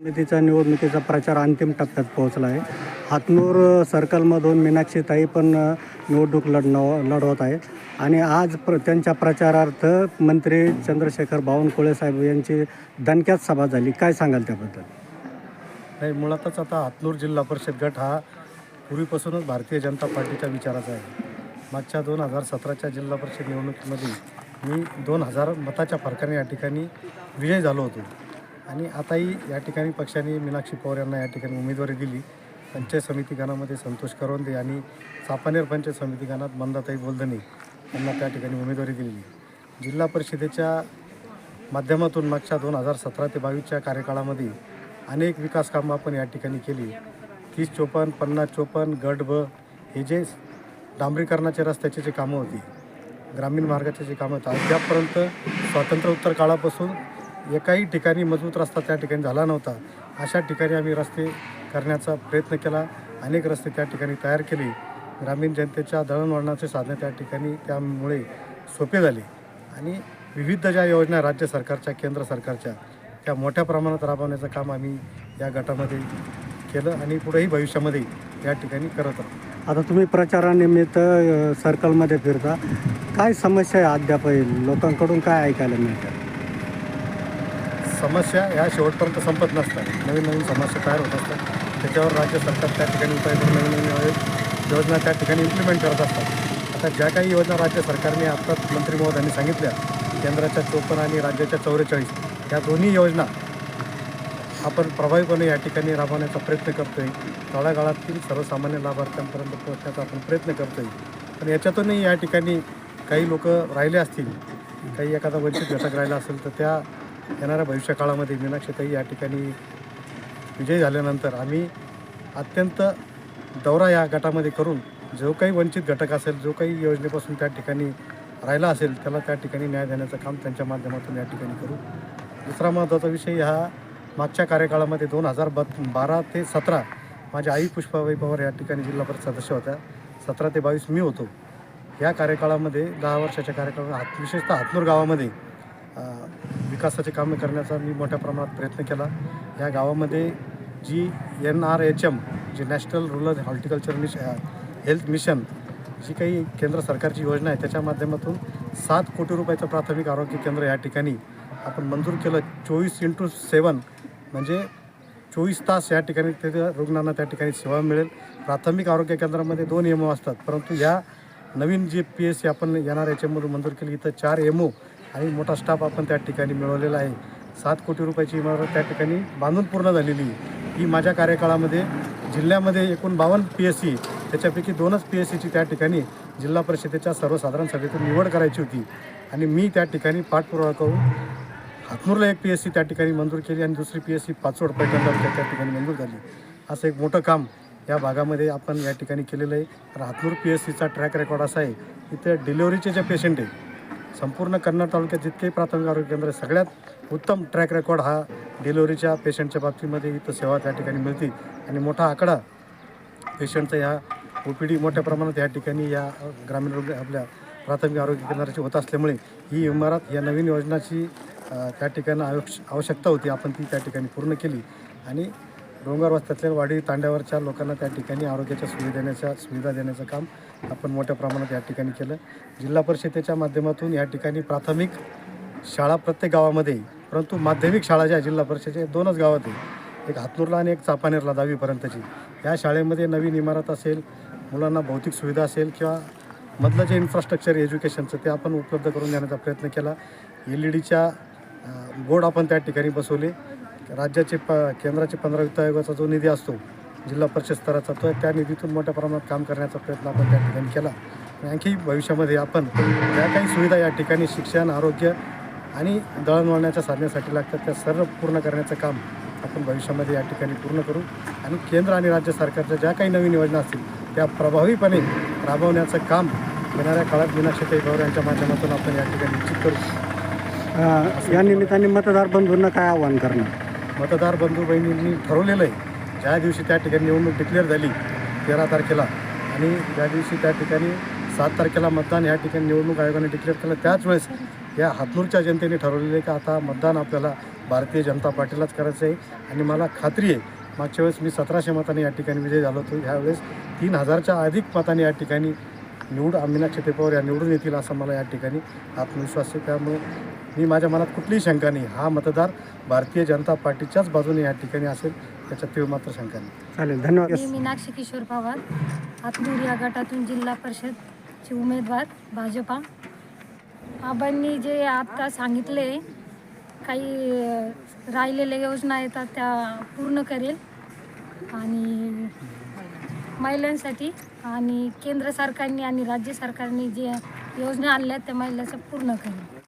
समितीचा निवडणुकीचा प्रचार अंतिम टप्प्यात पोहोचला आहे हातनूर सर्कलमधून मीनाक्षी ताई पण निवडणूक लढणं लढवत आहे. आणि आज प्र त्यांच्या प्रचारार्थ मंत्री चंद्रशेखर बावनकुळे साहेब यांची दणक्यात सभा झाली. काय सांगाल त्याबद्दल? नाही मुळातच आता हातनूर जिल्हा परिषद गट हा पूर्वीपासूनच भारतीय जनता पार्टीच्या विचाराचा आहे. मागच्या दोन हजार सतराच्या जिल्हा परिषद निवडणुकीमध्ये मी दोन हजार मताच्या फरकाने या ठिकाणी विजय झालो होतो. आणि आताही या ठिकाणी पक्षाने मीनाक्षी पवार यांना या ठिकाणी उमेदवारी दिली. पंचायत समिती गणामध्ये संतोष करवंदे आणि चापानेर पंचायत समिती गणात मंदाताई बोलधने यांना त्या ठिकाणी उमेदवारी दिलेली. जिल्हा परिषदेच्या माध्यमातून मागच्या दोन हजार सतरा ते बावीसच्या कार्यकाळामध्ये अनेक विकास कामं आपण या ठिकाणी केली. तीस चोपन्न पन्नास चोपन्न गट ब हे जे डांबरीकरणाचे रस्त्याचे जे कामं होती ग्रामीण मार्गाचे जे कामं होतं अद्यापपर्यंत स्वातंत्र्योत्तर काळापासून एकाही ठिकाणी मजबूत रस्ता त्या ठिकाणी झाला नव्हता. अशा ठिकाणी आम्ही रस्ते करण्याचा प्रयत्न केला. अनेक रस्ते त्या ठिकाणी तयार केले. ग्रामीण जनतेच्या दळणवळणाचे साधनं त्या ठिकाणी त्यामुळे सोपे झाले. आणि विविध ज्या योजना राज्य सरकारच्या केंद्र सरकारच्या त्या मोठ्या प्रमाणात राबवण्याचं काम आम्ही या गटामध्ये केलं आणि पुढेही भविष्यामध्ये या ठिकाणी करत आहोत आता तुम्ही प्रचारानिमित्त सर्कलमध्ये फिरता. काय समस्या आहे अद्याप लोकांकडून काय ऐकायला मिळतं? समस्या ह्या शेवटपर्यंत संपत नसतात. नवीन नवीन समस्या तयार होत असतात. त्याच्यावर राज्य सरकार त्या ठिकाणी उपाय करून नवीन नवीन योजना त्या ठिकाणी इम्प्लिमेंट करत असतात. आता ज्या काही योजना राज्य सरकारने आत्ताच मंत्री महोदयांनी सांगितल्या केंद्राच्या चोपन्न आणि राज्याच्या चौवेचाळीस या दोन्ही योजना आपण प्रभावीपणे या ठिकाणी राबवण्याचा प्रयत्न करतोय. तळागाळातील सर्वसामान्य लाभार्थ्यांपर्यंत पोहोचण्याचा आपण प्रयत्न करतोय. पण याच्यातूनही या ठिकाणी काही लोक राहिले असतील काही एखादा वंचित घटक राहिला असेल तर त्या येणाऱ्या भविष्य काळामध्ये मीनाक्षीताई या ठिकाणी विजयी झाल्यानंतर आम्ही अत्यंत दौरा या गटामध्ये करून जो काही वंचित घटक असेल जो काही योजनेपासून त्या ठिकाणी राहिला असेल त्याला त्या ठिकाणी न्याय देण्याचं काम त्यांच्या माध्यमातून या ठिकाणी करू. दुसरा महत्त्वाचा विषय हा मागच्या कार्यकाळामध्ये दोन हजार बत बारा ते सतरा माझ्या आई पुष्पाबाई पवार या ठिकाणी जिल्हा परिषद सदस्य होत्या. सतरा ते बावीस मी होतो. या कार्यकाळामध्ये दहा वर्षाच्या कार्यकाळात हात विशेषतः हातनूर गावामध्ये विकासाचे कामे करण्याचा मी मोठ्या प्रमाणात प्रयत्न केला. या गावामध्ये जी एन आर एच एम जी नॅशनल रुरल हॉर्टिकल्चर मिश हेल्थ मिशन जी काही केंद्र सरकारची योजना आहे त्याच्या माध्यमातून सात कोटी रुपयाचं प्राथमिक आरोग्य केंद्र या ठिकाणी आपण मंजूर केलं. चोवीस इंटू सेवन म्हणजे चोवीस तास या ठिकाणी ते रुग्णांना त्या ठिकाणी सेवा मिळेल. प्राथमिक आरोग्य केंद्रामध्ये दोन एम ओ असतात परंतु या नवीन जी पी एस सी आपण येणार एममधून मंजूर केली इथं चार एम ओ आणि मोठा स्टाफ आपण त्या ठिकाणी मिळवलेला आहे. सात कोटी रुपयाची इमारत त्या ठिकाणी बांधून पूर्ण झालेली आहे. ही माझ्या कार्यकाळामध्ये जिल्ह्यामध्ये एकूण बावन्न पी एस सी त्याच्यापैकी दोनच पी एस सीची त्या ठिकाणी जिल्हा परिषदेच्या सर्वसाधारण सभेतून निवड करायची होती. आणि मी त्या ठिकाणी पाठपुरावा करून हातनूरला एक पी एस सी त्या ठिकाणी मंजूर केली आणि दुसरी पी एस सी पाचवड पैठणला त्या ठिकाणी मंजूर झाली. असं एक मोठं काम या भागामध्ये आपण या ठिकाणी केलेलं आहे. तर हातनूर पी एस सीचा ट्रॅक रेकॉर्ड असा आहे. इथे डिलिव्हरीचे जे पेशंट आहे संपूर्ण कन्नड तालुक्यात जितकेही प्राथमिक आरोग्य केंद्र सगळ्यात उत्तम ट्रॅक रेकॉर्ड हा डिलिव्हरीच्या पेशंटच्या बाबतीमध्ये इथं सेवा त्या ठिकाणी मिळते. आणि मोठा आकडा पेशंटचा ह्या ओ पी डी मोठ्या प्रमाणात या ठिकाणी या ग्रामीण रुग्ण आपल्या प्राथमिक आरोग्य केंद्राची होत असल्यामुळे ही इमारत या नवीन योजनाची त्या ठिकाणी आवश्य आवश्यकता होती. आपण ती त्या ठिकाणी पूर्ण केली. आणि डोंगर वस्त्यातल्या वाडी तांड्यावरच्या लोकांना त्या ठिकाणी आरोग्याच्या सुविधा देण्याच्या सुविधा देण्याचं काम आपण मोठ्या प्रमाणात या ठिकाणी केलं. जिल्हा परिषदेच्या माध्यमातून या ठिकाणी प्राथमिक शाळा प्रत्येक गावामध्ये परंतु माध्यमिक शाळा ज्या जिल्हा परिषदेच्या दोनच गावात आहे. एक हातनूरला आणि एक चापानेरला दहावीपर्यंतची. या शाळेमध्ये नवीन इमारत असेल मुलांना भौतिक सुविधा असेल किंवा मधलं जे इन्फ्रास्ट्रक्चर एज्युकेशनचं ते आपण उपलब्ध करून देण्याचा प्रयत्न केला. एल ई डीच्या बोर्ड आपण त्या ठिकाणी बसवले. राज्याचे प केंद्राचे पंधरा वित्त आयोगाचा जो निधी असतो जिल्हा परिषद स्तराचा तो त्या निधीतून मोठ्या प्रमाणात काम करण्याचा प्रयत्न आपण त्या ठिकाणी केला. आणखी भविष्यामध्ये आपण ज्या काही सुविधा या ठिकाणी शिक्षण आरोग्य आणि दळणवळणाच्या साधण्यासाठी लागतात त्या सर्व पूर्ण करण्याचं काम आपण भविष्यामध्ये या ठिकाणी पूर्ण करू. आणि केंद्र आणि राज्य सरकारच्या ज्या काही नवीन योजना असतील त्या प्रभावीपणे राबवण्याचं काम येणाऱ्या काळात मीनाक्षी गौर यांच्या माध्यमातून आपण या ठिकाणी निश्चित करू. या निमित्ताने मतदार बंधूंना काय आव्हान करणार? मतदार बंधू बहिणींनी ठरवलेलं आहे ज्या दिवशी त्या ठिकाणी निवडणूक डिक्लेअर झाली तेरा तारखेला. आणि ज्या दिवशी त्या ठिकाणी सात तारखेला मतदान या ठिकाणी निवडणूक आयोगाने डिक्लेअर केलं त्याच वेळेस या हातनूरच्या जनतेने ठरवलेलं आहे की आता मतदान आपल्याला भारतीय जनता पार्टीलाच करायचं आहे. आणि मला खात्री आहे मागच्या वेळेस मी सतराशे मतांनी या ठिकाणी विजय झालो होतो. ह्यावेळेस तीन हजारच्या अधिक मतांनी या ठिकाणी निवड मीनाक्षी टेपावर या निवडून येतील असा मला या ठिकाणी आत्मविश्वास आहे. त्यामुळे मी माझ्या मनात कुठलीही शंका नाही. हा मतदार भारतीय जनता पार्टीच्याच बाजूने या ठिकाणी असेल त्याच्यात तीळ मात्र शंका नाही. चालेल धन्यवाद. मी मीनाक्षी किशोर पवार हातनूर या गटातून जिल्हा परिषदचे उमेदवार भाजपा. आबांनी जे आता सांगितले काही अ, राहिलेल्या योजना येतात त्या पूर्ण करेल. आणि महिलांसाठी आणि केंद्र सरकारने आणि राज्य सरकारने जे योजना आणल्या त्या महिलाचं पूर्ण करेल.